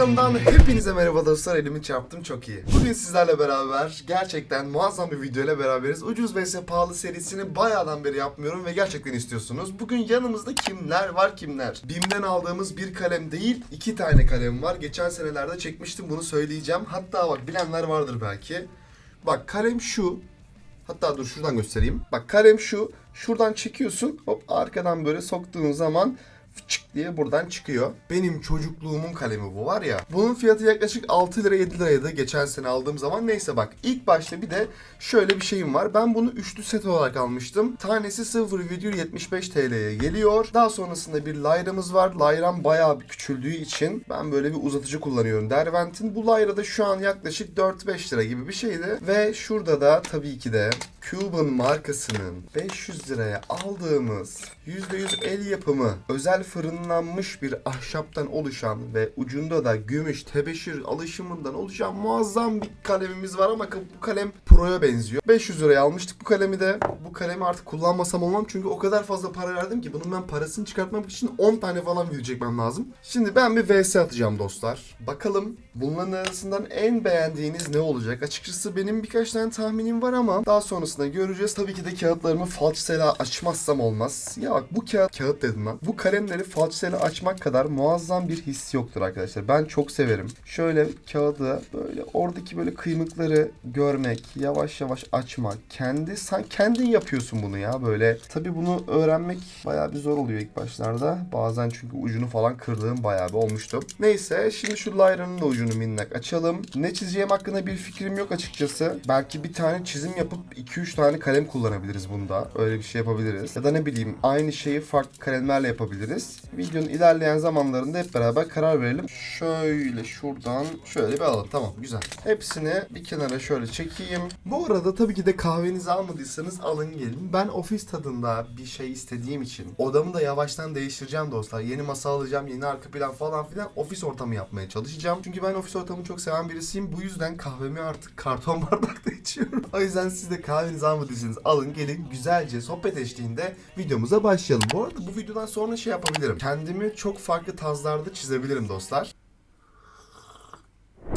kanalından hepinize merhaba dostlar. Elimi çarptım çok iyi. Bugün sizlerle beraber gerçekten muazzam bir video ile beraberiz. Ucuz vs pahalı serisini bayağıdan beri yapmıyorum ve gerçekten istiyorsunuz. Bugün yanımızda kimler var kimler? BİM'den aldığımız bir kalem değil, iki tane kalem var. Geçen senelerde çekmiştim bunu söyleyeceğim. Hatta bak bilenler vardır belki. Bak kalem şu. Hatta dur şuradan göstereyim. Bak kalem şu. Şuradan çekiyorsun. Hop arkadan böyle soktuğun zaman fıçık diye buradan çıkıyor. Benim çocukluğumun kalemi bu var ya. Bunun fiyatı yaklaşık 6 lira 7 liraydı geçen sene aldığım zaman. Neyse bak ilk başta bir de şöyle bir şeyim var. Ben bunu üçlü set olarak almıştım. Tanesi 0,75 TL'ye geliyor. Daha sonrasında bir Lyra'mız var. Lyra'm bayağı bir küçüldüğü için ben böyle bir uzatıcı kullanıyorum. Derwent'in bu Lyra da şu an yaklaşık 4-5 lira gibi bir şeydi. Ve şurada da tabii ki de Cuban markasının 500 liraya aldığımız %100 el yapımı özel fırınlanmış bir ahşaptan oluşan ve ucunda da gümüş tebeşir alışımından oluşan muazzam bir kalemimiz var ama bu kalem Pro'ya benziyor. 500 liraya almıştık bu kalemi de. Bu kalemi artık kullanmasam olmam çünkü o kadar fazla para verdim ki bunun ben parasını çıkartmak için 10 tane falan video çekmem lazım. Şimdi ben bir VS atacağım dostlar. Bakalım bunların arasından en beğendiğiniz ne olacak? Açıkçası benim birkaç tane tahminim var ama daha sonrasında göreceğiz. Tabii ki de kağıtlarımı falçsela açmazsam olmaz. Ya bak bu kağıt, kağıt dedim lan. Bu kalemleri falçsela açmak kadar muazzam bir his yoktur arkadaşlar. Ben çok severim. Şöyle kağıdı böyle oradaki böyle kıymıkları görmek, yavaş yavaş açmak. Kendi sen kendin yapıyorsun bunu ya böyle. Tabii bunu öğrenmek bayağı bir zor oluyor ilk başlarda. Bazen çünkü ucunu falan kırdığım bayağı bir olmuştu. Neyse şimdi şu Lyra'nın da ucunu minnak açalım. Ne çizeceğim hakkında bir fikrim yok açıkçası. Belki bir tane çizim yapıp 2-3 tane kalem kullanabiliriz bunda. Öyle bir şey yapabiliriz. Ya da ne bileyim aynı şeyi farklı kalemlerle yapabiliriz. Videonun ilerleyen zamanlarında hep beraber karar verelim. Şöyle şuradan şöyle bir alalım. Tamam güzel. Hepsini bir kenara şöyle çekeyim. Bu arada tabii ki de kahvenizi almadıysanız alın gelin. Ben ofis tadında bir şey istediğim için odamı da yavaştan değiştireceğim dostlar. Yeni masa alacağım, yeni arka plan falan filan ofis ortamı yapmaya çalışacağım. Çünkü ben ofis ortamını çok seven birisiyim. Bu yüzden kahvemi artık karton bardakta içiyorum. O yüzden siz de kahvenizi almadıysanız alın gelin güzelce sohbet eşliğinde videomuza başlayalım. Bu arada bu videodan sonra şey yapabilirim. Kendimi çok farklı tarzlarda çizebilirim dostlar.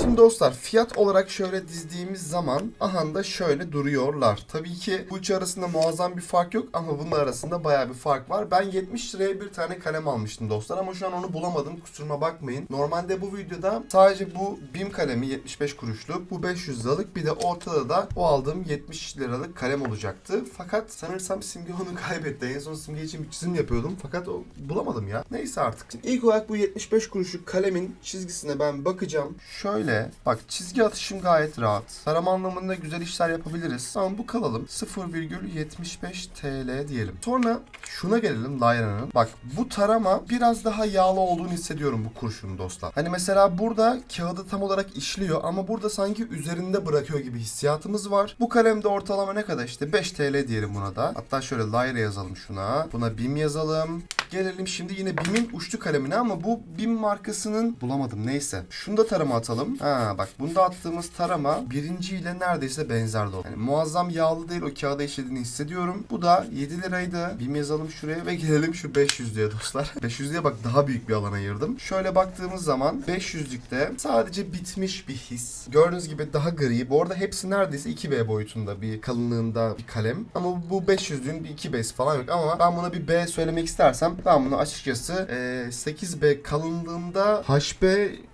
Şimdi dostlar fiyat olarak şöyle dizdiğimiz zaman aha da şöyle duruyorlar. Tabii ki bu üçü arasında muazzam bir fark yok ama bunun arasında baya bir fark var. Ben 70 liraya bir tane kalem almıştım dostlar ama şu an onu bulamadım kusuruma bakmayın. Normalde bu videoda sadece bu BİM kalemi 75 kuruşluk bu 500 liralık bir de ortada da o aldığım 70 liralık kalem olacaktı. Fakat sanırsam Simge onu kaybetti. En son Simge için bir çizim yapıyordum fakat o bulamadım ya. Neyse artık. Şimdi ilk olarak bu 75 kuruşluk kalemin çizgisine ben bakacağım. Şöyle bak çizgi atışım gayet rahat. Tarama anlamında güzel işler yapabiliriz. Ama bu kalalım. 0,75 TL diyelim. Sonra şuna gelelim Lyra'nın. Bak bu tarama biraz daha yağlı olduğunu hissediyorum bu kurşunun dostlar. Hani mesela burada kağıdı tam olarak işliyor ama burada sanki üzerinde bırakıyor gibi hissiyatımız var. Bu kalemde ortalama ne kadar işte 5 TL diyelim buna da. Hatta şöyle Lyra yazalım şuna. Buna BİM yazalım. Gelelim şimdi yine BİM'in uçlu kalemine ama bu BİM markasının bulamadım neyse. Şunu da tarama atalım. Ha bak bunda attığımız tarama birinciyle neredeyse benzer de Yani muazzam yağlı değil o kağıda işlediğini hissediyorum. Bu da 7 liraydı. BİM yazalım şuraya ve gelelim şu 500 diye dostlar. 500 diye bak daha büyük bir alan ayırdım. Şöyle baktığımız zaman 500'lükte sadece bitmiş bir his. Gördüğünüz gibi daha gri. Bu arada hepsi neredeyse 2B boyutunda bir kalınlığında bir kalem. Ama bu 500'lüğün bir 2B'si falan yok. Ama ben buna bir B söylemek istersem ben bunu açıkçası eee, 8B kalınlığında HB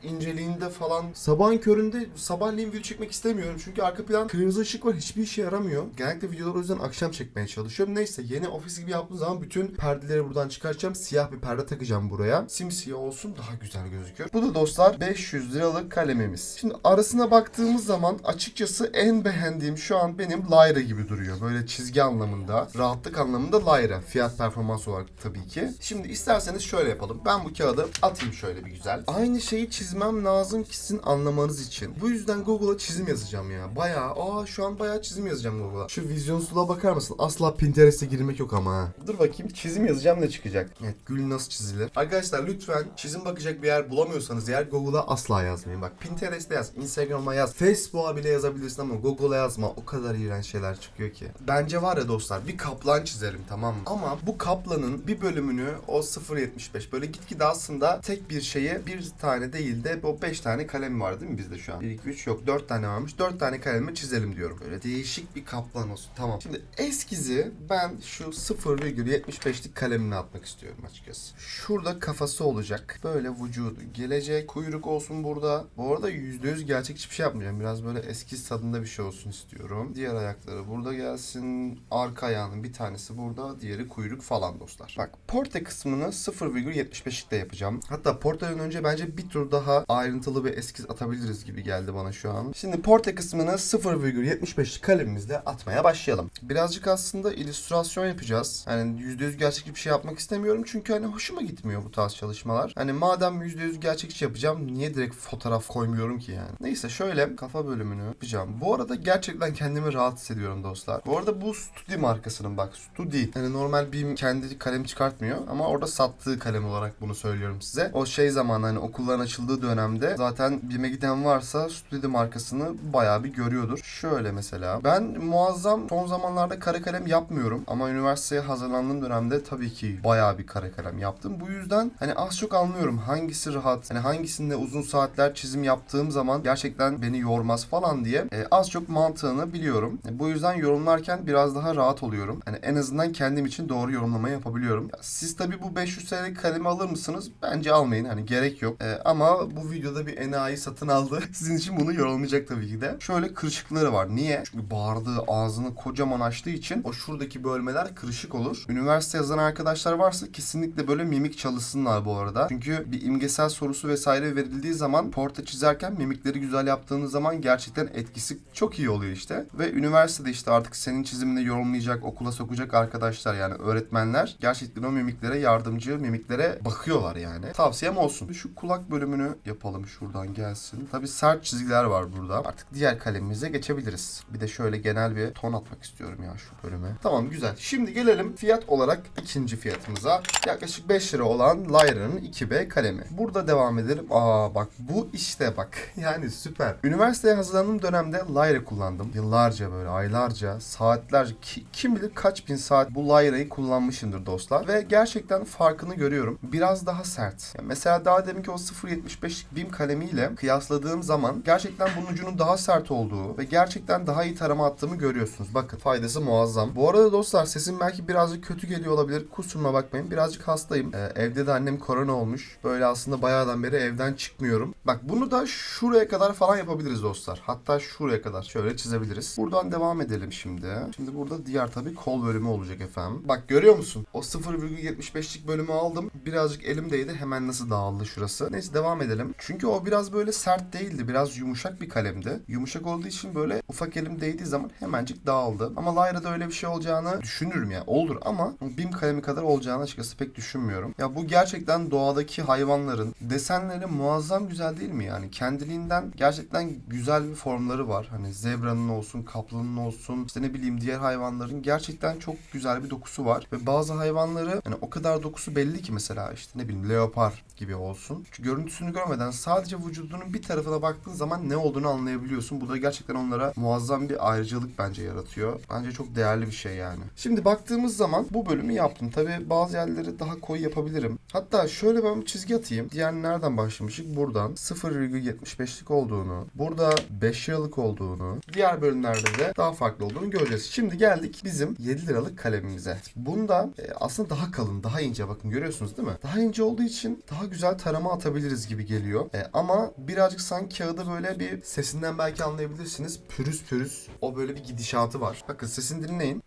inceliğinde falan sabahın köründe sabahleyin video çekmek istemiyorum. Çünkü arka plan kırmızı ışık var hiçbir işe yaramıyor. Genellikle videoları o yüzden akşam çekmeye çalışıyorum. Neyse yeni ofis gibi yaptığım zaman bütün perdeleri buradan çıkartacağım. Siyah bir perde takacağım buraya. Simsiyah olsun daha güzel gözüküyor. Bu da dostlar 500 liralık kalemimiz. Şimdi arasına baktığımız zaman açıkçası en beğendiğim şu an benim Lyra gibi duruyor. Böyle çizgi anlamında, rahatlık anlamında Lyra. Fiyat performans olarak tabii ki. Şimdi isterseniz şöyle yapalım. Ben bu kağıdı atayım şöyle bir güzel. Aynı şeyi çizmem lazım ki sizin anlamanız için. Bu yüzden Google'a çizim yazacağım ya. Bayağı, aa şu an bayağı çizim yazacağım Google'a. Şu vizyonsuzluğa bakar mısın? Asla Pinterest'e girmek yok ama ha. Dur bakayım çizim yazacağım ne çıkacak? Evet gül nasıl çizilir? Arkadaşlar lütfen çizim bakacak bir yer bulamıyorsanız eğer Google'a asla yazmayın. Bak Pinterest'te yaz, Instagram'a yaz, Facebook'a bile yazabilirsin ama Google'a yazma. O kadar iğrenç şeyler çıkıyor ki. Bence var ya dostlar bir kaplan çizerim tamam mı? Ama bu kaplanın bir bölümünü o 0.75 böyle gitgide aslında tek bir şeye bir tane değil de o 5 tane kalem var değil mi bizde şu an? 1, 2, 3 yok 4 tane varmış. 4 tane kalemi çizelim diyorum. Böyle değişik bir kaplan olsun. Tamam. Şimdi eskizi ben şu 0,75'lik kalemini atmak istiyorum açıkçası. Şurada kafası olacak. Böyle vücudu gelecek. Kuyruk olsun burada. Bu arada %100 gerçekçi bir şey yapmayacağım. Biraz böyle eski tadında bir şey olsun istiyorum. Diğer ayakları burada gelsin. Arka ayağının bir tanesi burada. Diğeri kuyruk falan dostlar. Bak porte kısmını 0,75'likte yapacağım. Hatta porteden önce bence bir tur daha ayrıntılı bir eskiz atabiliriz gibi geldi bana şu an. Şimdi porte kısmını 0,75'lik kalemimizle atmaya başlayalım. Birazcık aslında illüstrasyon yapacağız. Yani %100 gerçekçi bir şey yapmak istemiyorum çünkü hani hoşuma gitmiyor bu tarz çalışmalar. Hani madem %100 gerçekçi yapacağım niye direkt fotoğraf koymuyorum ki yani. Neyse şöyle kafa bölümünü yapacağım. Bu arada gerçekten kendimi rahat hissediyorum dostlar. Bu arada bu Studi markasının bak Studi. Hani normal bir kendi kalem çıkartmıyor ama orada sattığı kalem olarak bunu söylüyorum size. O şey zaman hani okulların açıldığı dönemde zaten BİM'e giden varsa Studi markasını bayağı bir görüyordur. Şöyle mesela ben muazzam son zamanlarda kare kalem yapmıyorum ama üniversiteye hazırlandığım dönemde tabii ki bayağı bir kare kalem yaptım. Bu yüzden hani az çok anlıyorum hangisi rahat, hani hangisinde uzun saatler çizim yaptığım zaman gerçekten beni yormaz falan diye e, az çok mantığını biliyorum. E, bu yüzden yorumlarken biraz daha rahat oluyorum. Hani en azından kendim için doğru yorumlamayı yapabiliyorum. Ya, siz tabii bu 500 TL'lik kalemi alır mısınız? Bence almayın. Hani gerek yok. E, ama bu videoda bir enayi satın aldı. Sizin için bunu yorumlayacak tabii ki de. Şöyle kırışıkları var. Niye? Çünkü bağırdığı ağzını kocaman açtığı için o şuradaki bölmeler kırışık olur. Üniversite yazan arkadaşlar varsa kesinlikle böyle mimik çalışsınlar bu arada. Çünkü bir imgesel sorusu vesaire verildiği zaman portre çizerken mimikleri güzel yaptığınız zaman gerçekten etkisi çok iyi oluyor işte. Ve üniversitede işte artık senin çizimini yorumlayacak, okula sokacak arkadaşlar yani öğretmenler gerçekten o mimiklere yardımcı mimiklere bakıyorlar yani. Tavsiyem olsun. Şu kulak bölümünü yapalım şuradan gelsin. Tabi sert çizgiler var burada. Artık diğer kalemimize geçebiliriz. Bir de şöyle genel bir ton atmak istiyorum ya şu bölüme. Tamam güzel. Şimdi gelelim fiyat olarak ikinci fiyatımıza. Yaklaşık 5 lira olan Lyra'nın 2B kalemi. Burada devam edelim. Aa bak bu işte bak. Yani süper. Üniversiteye hazırlandığım dönemde Lyra kullandım. Yıllarca böyle aylarca, saatlerce ki- kim bilir kaç bin saat bu Lyra'yı kullanmışımdır dostlar. Ve gerçekten farkını görüyorum. Biraz daha sert. Ya mesela daha deminki o 0.75'lik BİM kalemiyle kıyasladığım zaman gerçekten bunun ucunun daha sert olduğu ve gerçekten daha iyi tarama attığımı görüyorsunuz. Bakın faydası muazzam. Bu arada dostlar sesim belki birazcık kötü geliyor olabilir. Kusuruma bakmayın. Birazcık hastayım. Ee, evde de annem korona olmuş. Böyle aslında bayağıdan beri evden çıkmıyorum. Bak bunu da şuraya kadar falan yapabiliriz dostlar. Hatta şuraya kadar şöyle çizebiliriz. Buradan devam edelim şimdi. Şimdi burada diğer tabii kol bölümü olacak efendim. Bak görüyor musun? O 0,75'lik bölümü aldım. Birazcık elimdeydi. Hemen nasıl dağıldı şurası. Neyse devam edelim. Çünkü o biraz böyle sert değildi. Biraz yumuşak bir kalemdi. Yumuşak olduğu için böyle ufak elim değdiği zaman hemencik dağıldı. Ama Lyra'da öyle bir şey olacağını düşünürüm ya. Olur ama BİM kalemi kadar olacağını açıkçası pek düşünmüyorum. Ya bu gerçekten doğadaki hayvanların desenleri muazzam güzel değil mi yani? Kendiliğinden gerçekten güzel bir formları var. Hani zebranın olsun, kaplanın olsun, işte ne bileyim diğer hayvanların gerçekten çok güzel bir dokusu var. Ve bazı hayvanları hani o kadar dokusu belli ki mesela işte ne bileyim leopar gibi olsun. Çünkü görüntüsünü görmeden sadece vücudunun bir tarafına baktığın zaman ne olduğunu anlayabiliyorsun. Bu da gerçekten onlara muazzam bir ayrıcalık bence yaratıyor. Bence çok değerli bir şey yani. Şimdi baktığımız zaman bu bölümü yaptım. Tabi bazı yerleri daha koyu yapabilirim. Hatta şöyle ben bir çizgi atayım. Diğer nereden başlamıştık? Buradan 0,75'lik olduğunu, burada 5 liralık olduğunu, diğer bölümlerde de daha farklı olduğunu göreceğiz. Şimdi geldik bizim 7 liralık kalemimize. Bunda e, aslında daha kalın, daha ince bakın görüyorsunuz değil mi? Daha ince olduğu için daha güzel tarama atabiliriz gibi geliyor. E, ama birazcık sanki kağıdı böyle bir sesinden belki anlayabilirsiniz. Pürüz pürüz o böyle bir gidişatı var. Bakın sesini dinleyin.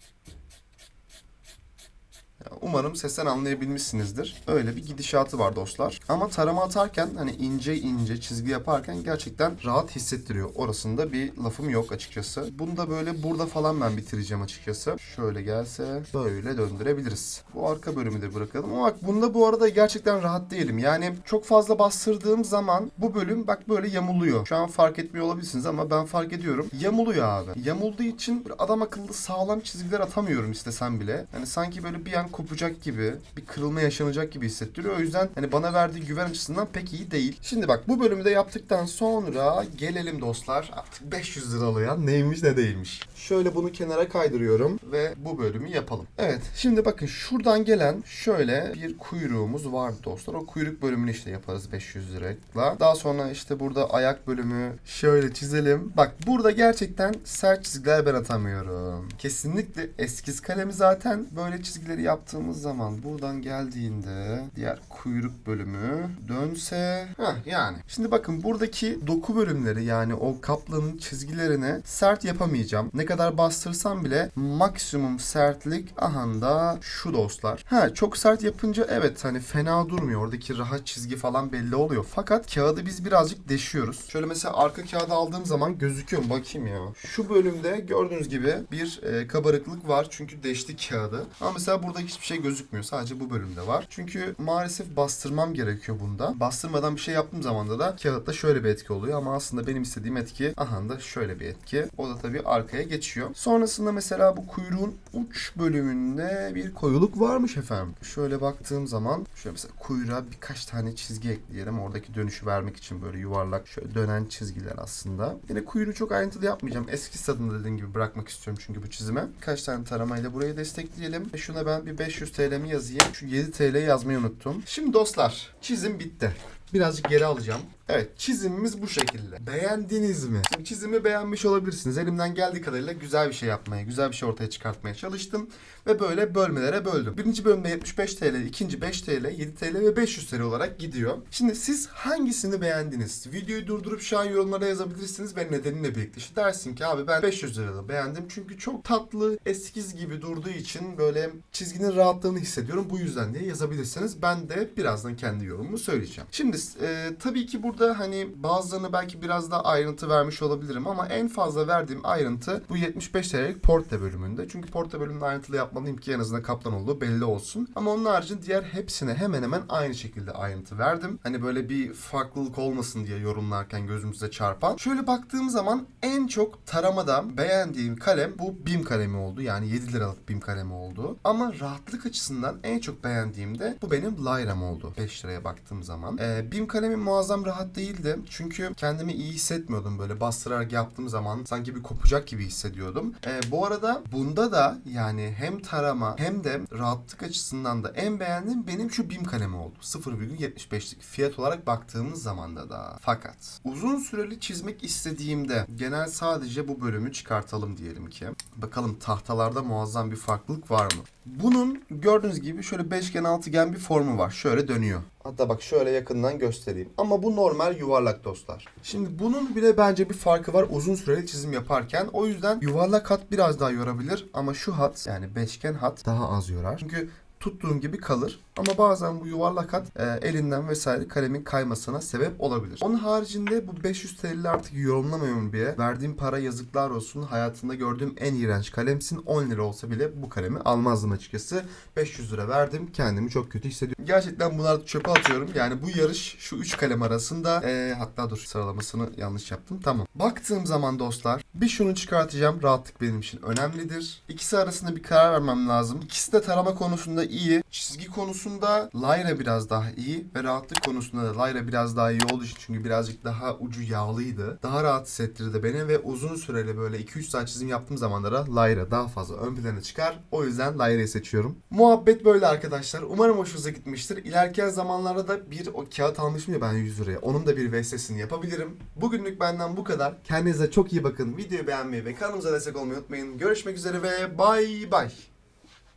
Umarım sesten anlayabilmişsinizdir. Öyle bir gidişatı var dostlar. Ama tarama atarken hani ince ince çizgi yaparken gerçekten rahat hissettiriyor. Orasında bir lafım yok açıkçası. Bunu da böyle burada falan ben bitireceğim açıkçası. Şöyle gelse böyle döndürebiliriz. Bu arka bölümü de bırakalım. Ama bak bunda bu arada gerçekten rahat değilim. Yani çok fazla bastırdığım zaman bu bölüm bak böyle yamuluyor. Şu an fark etmiyor olabilirsiniz ama ben fark ediyorum. Yamuluyor abi. Yamulduğu için adam akıllı sağlam çizgiler atamıyorum istesem bile. Hani sanki böyle bir an kopacak gibi, bir kırılma yaşanacak gibi hissettiriyor. O yüzden hani bana verdiği güven açısından pek iyi değil. Şimdi bak bu bölümü de yaptıktan sonra gelelim dostlar artık 500 liralıya neymiş ne değilmiş. Şöyle bunu kenara kaydırıyorum ve bu bölümü yapalım. Evet şimdi bakın şuradan gelen şöyle bir kuyruğumuz vardı dostlar. O kuyruk bölümünü işte yaparız 500 lirayla. Daha sonra işte burada ayak bölümü şöyle çizelim. Bak burada gerçekten sert çizgiler ben atamıyorum. Kesinlikle eskiz kalemi zaten böyle çizgileri yaptığımız zaman buradan geldiğinde diğer kuyruk bölümü dönse Heh, yani. Şimdi bakın buradaki doku bölümleri yani o kaplanın çizgilerini sert yapamayacağım. Ne kadar bastırsam bile maksimum sertlik aha da şu dostlar. Ha çok sert yapınca evet hani fena durmuyor. Oradaki rahat çizgi falan belli oluyor. Fakat kağıdı biz birazcık deşiyoruz. Şöyle mesela arka kağıdı aldığım zaman gözüküyor? Bakayım ya. Şu bölümde gördüğünüz gibi bir e, kabarıklık var. Çünkü deşti kağıdı. Ama mesela burada hiçbir şey gözükmüyor. Sadece bu bölümde var. Çünkü maalesef bastırmam gerekiyor bunda. Bastırmadan bir şey yaptığım zaman da kağıtta şöyle bir etki oluyor. Ama aslında benim istediğim etki aha da şöyle bir etki. O da tabii arkaya geçiyor. Sonrasında mesela bu kuyruğun uç bölümünde bir koyuluk varmış efendim. Şöyle baktığım zaman şöyle mesela kuyruğa birkaç tane çizgi ekleyelim. Oradaki dönüşü vermek için böyle yuvarlak şöyle dönen çizgiler aslında. Yine kuyruğu çok ayrıntılı yapmayacağım. Eski tadında dediğim gibi bırakmak istiyorum çünkü bu çizime. Birkaç tane taramayla burayı destekleyelim. Ve şuna ben bir 500 TL'mi yazayım. Şu 7 TL yazmayı unuttum. Şimdi dostlar çizim bitti. Birazcık geri alacağım. Evet çizimimiz bu şekilde. Beğendiniz mi? Şimdi çizimi beğenmiş olabilirsiniz. Elimden geldiği kadarıyla güzel bir şey yapmaya, güzel bir şey ortaya çıkartmaya çalıştım. Ve böyle bölmelere böldüm. Birinci bölümde 75 TL, ikinci 5 TL, 7 TL ve 500 TL olarak gidiyor. Şimdi siz hangisini beğendiniz? Videoyu durdurup şu an yorumlara yazabilirsiniz ve nedenini birlikte. İşte dersin ki abi ben 500 lirada beğendim. Çünkü çok tatlı, eskiz gibi durduğu için böyle çizginin rahatlığını hissediyorum. Bu yüzden diye yazabilirsiniz. Ben de birazdan kendi yorumumu söyleyeceğim. Şimdi e, tabii ki burada hani bazılarını belki biraz daha ayrıntı vermiş olabilirim ama en fazla verdiğim ayrıntı bu 75 TL'lik Porte bölümünde. Çünkü Porte bölümünde ayrıntılı yapmalıyım ki en azından kaplan olduğu belli olsun. Ama onun haricinde diğer hepsine hemen hemen aynı şekilde ayrıntı verdim. Hani böyle bir farklılık olmasın diye yorumlarken gözümüze çarpan. Şöyle baktığım zaman en çok taramada beğendiğim kalem bu BİM kalemi oldu. Yani 7 liralık BİM kalemi oldu. Ama rahatlık açısından en çok beğendiğim de bu benim Lyram oldu. 5 liraya baktığım zaman. Ee, BİM kalemi muazzam rahat değildi. Çünkü kendimi iyi hissetmiyordum böyle bastırarak yaptığım zaman sanki bir kopacak gibi hissediyordum. Ee, bu arada bunda da yani hem tarama hem de rahatlık açısından da en beğendiğim benim şu BİM kalemi oldu. 0,75'lik fiyat olarak baktığımız zaman da da. Fakat uzun süreli çizmek istediğimde genel sadece bu bölümü çıkartalım diyelim ki. Bakalım tahtalarda muazzam bir farklılık var mı? Bunun gördüğünüz gibi şöyle beşgen altıgen bir formu var. Şöyle dönüyor. Hatta bak şöyle yakından göstereyim. Ama bu normal yuvarlak dostlar. Şimdi bunun bile bence bir farkı var uzun süreli çizim yaparken. O yüzden yuvarlak hat biraz daha yorabilir. Ama şu hat yani beşgen hat daha az yorar. Çünkü tuttuğum gibi kalır. Ama bazen bu yuvarlak hat e, elinden vesaire kalemin kaymasına sebep olabilir. Onun haricinde bu 500 TL'li artık yorumlamıyorum bile. Verdiğim para yazıklar olsun. Hayatımda gördüğüm en iğrenç kalemsin. 10 lira olsa bile bu kalemi almazdım açıkçası. 500 lira verdim. Kendimi çok kötü hissediyorum. Gerçekten bunları çöpe atıyorum. Yani bu yarış şu 3 kalem arasında e, hatta dur sıralamasını yanlış yaptım. Tamam. Baktığım zaman dostlar bir şunu çıkartacağım. Rahatlık benim için önemlidir. İkisi arasında bir karar vermem lazım. İkisi de tarama konusunda iyi. Çizgi konusunda Lyra biraz daha iyi ve rahatlık konusunda da Lyra biraz daha iyi olduğu için çünkü birazcık daha ucu yağlıydı. Daha rahat hissettirdi beni ve uzun süreli böyle 2-3 saat çizim yaptığım zamanlara Lyra daha fazla ön plana çıkar. O yüzden Lyra'yı seçiyorum. Muhabbet böyle arkadaşlar. Umarım hoşunuza gitmiştir. İlerleyen zamanlarda da bir o kağıt almışım ya ben 100 liraya. Onun da bir VS'sini yapabilirim. Bugünlük benden bu kadar. Kendinize çok iyi bakın. Videoyu beğenmeyi ve kanalımıza destek olmayı unutmayın. Görüşmek üzere ve bay bay.